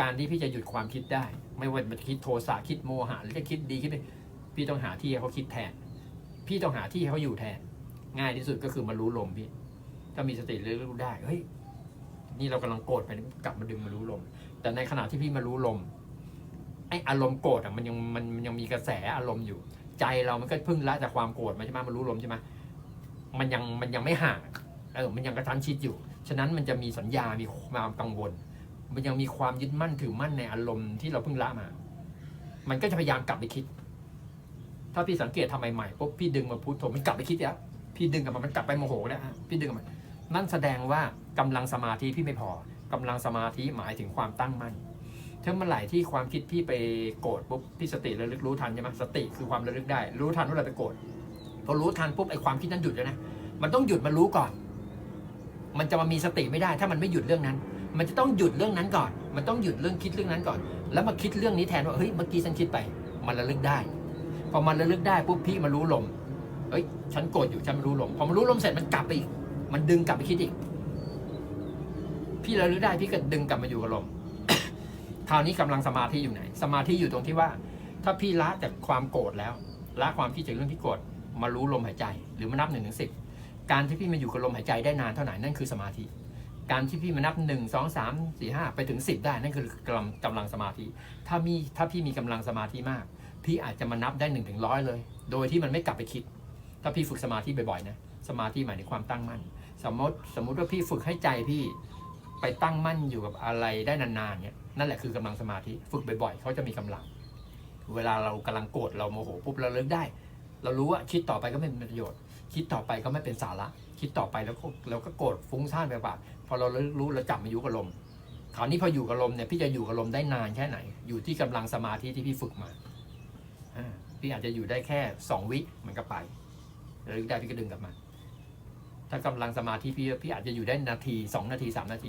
การที่พี่จะหยุดความคิดได้ ไม่ว่าจะคิดโทสะคิดโมหะหรือจะคิดดีคิดไม่พี่ต้องหาที่ให้เขาคิดแทน พี่ต้องหาที่ให้เขาอยู่แทน ง่ายที่สุดก็คือมารู้ลมพี่ถ้ามีสติเรู้ได้เฮ้ยนี่เรากำลังโกรธไปกลับมาดึงมารู้ลม แต่ในขณะที่พี่มารู้ลมไออารมณ์โกรธอะมันยังมันมันยังมีกระแสอารมณ์อยู่ ใจเรามันก็เพิ่งละจากความโกรธมาใช่ไหมมารู้ลมใช่ไหมมันยังมันยังไม่ห่างเออมันยังกระชั้นชิดอยู่ ฉะนั้นมันจะมีสัญญา มีความกังวล มันยังมีความยึดมั่นถือมั่นในอารมณ์ที่เราเพิ่งละมา มันก็จะพยายามกลับไปคิด ถ้าพี่สังเกตทำใหม่ๆปุ๊บพี่ดึงมาพูดโทมันกลับไปคิดแล้วพี่ดึงกลับมามันกลับไปโมโหแล้วฮะพี่ดึงกลับมานั่นแสดงว่ากำลังสมาธิพี่ไม่พอกำลังสมาธิหมายถึงความตั้งมั่นถ้าเมื่อไหร่ที่ความคิดพี่ไปโกรธปุ๊บพี่สติระลึกรู้ทันใช่ไหมสติคือความระลึกได้ รู้ทันว่าเราไปโกรธพอรู้ทันปุ๊บไอ้ความคิดนั้นหยุดแล้วนะมันต้องหยุดมารู้ก่อน มันจะมามีสติไม่ได้ ถ้ามันไม่หยุดเรื่องนั้น มันจะต้องหยุดเรื่องนั้นก่อน มันต้องหยุดเรื่องคิดเรื่องนั้นก่อน แล้วมาคิดเรื่องนี้แทนว่าเฮ้ยเมื่อกี้ฉันคิดไป มันระลึกได้ พอมันระลึกได้ปุ๊บพี่มารู้ลมเฮ้ยฉันโกรธอยู่ฉันมารู้ลมพอมารู้ลมเสร็จมันกลับไปอีกมันดึงกลับไปคิดอีก พี่ระลึกได้พี่ก็ดึงกลับมาอยู่กับลมคราวนี้กำลังสมาธิอยู่ไหน สมาธิอยู่ตรงที่ว่า ถ้าพี่ละจากความโกรธแล้วละความคิดจากเรื่องที่โกรธมารู้ลมหายใจ หรือมานับหนึ่งถึงสิบการที่พี่มาอยู่กับลมหายใจได้นานเท่าไหร่นั่นคือสมาธิ การที่พี่มานับหนึ่งสองสามสี่ห้าไปถึงสิบได้นั่นคือกำลังกำลังสมาธิ ถ้ามีถ้าพี่มีกำลังสมาธิมาก พี่อาจจะมานับได้หนึ่งถึงร้อยเลย โดยที่มันไม่กลับไปคิด ถ้าพี่ฝึกสมาธิบ่อยๆนะสมาธิหมายถึงความตั้งมั่น สมมติสมมุติว่าพี่ฝึกให้ใจพี่ไปตั้งมั่นอยู่กับอะไรได้นานๆเนี่ยนั่นแหละคือกำลังสมาธิฝึกบ่อยๆเขาจะมีกำลัง เวลาเรากำลังโกรธเราโมโหปุ๊บเราเลิกได้ เรารู้ว่าคิดต่อไปก็ไม่เป็นประโยชน์ คิดต่อไปก็ไม่เป็นสาระ คิดต่อไปแล้วก็เราก็โกรธฟุ้งซ่านไปเปล่าพอเรารู้เราจับมาอยู่กับลมคราวนี้พออยู่กับลมเนี่ยพี่จะอยู่กับลมได้นานแค่ไหน อยู่ที่กำลังสมาธิที่พี่ฝึกมาพี่อาจจะอยู่ได้แค่สองวิมันก็ไปแล้วได้พี่ก็ดึงกลับมา ถ้ากำลังสมาธิพี่พี่อาจจะอยู่ได้นาทีสองนาทีสามนาที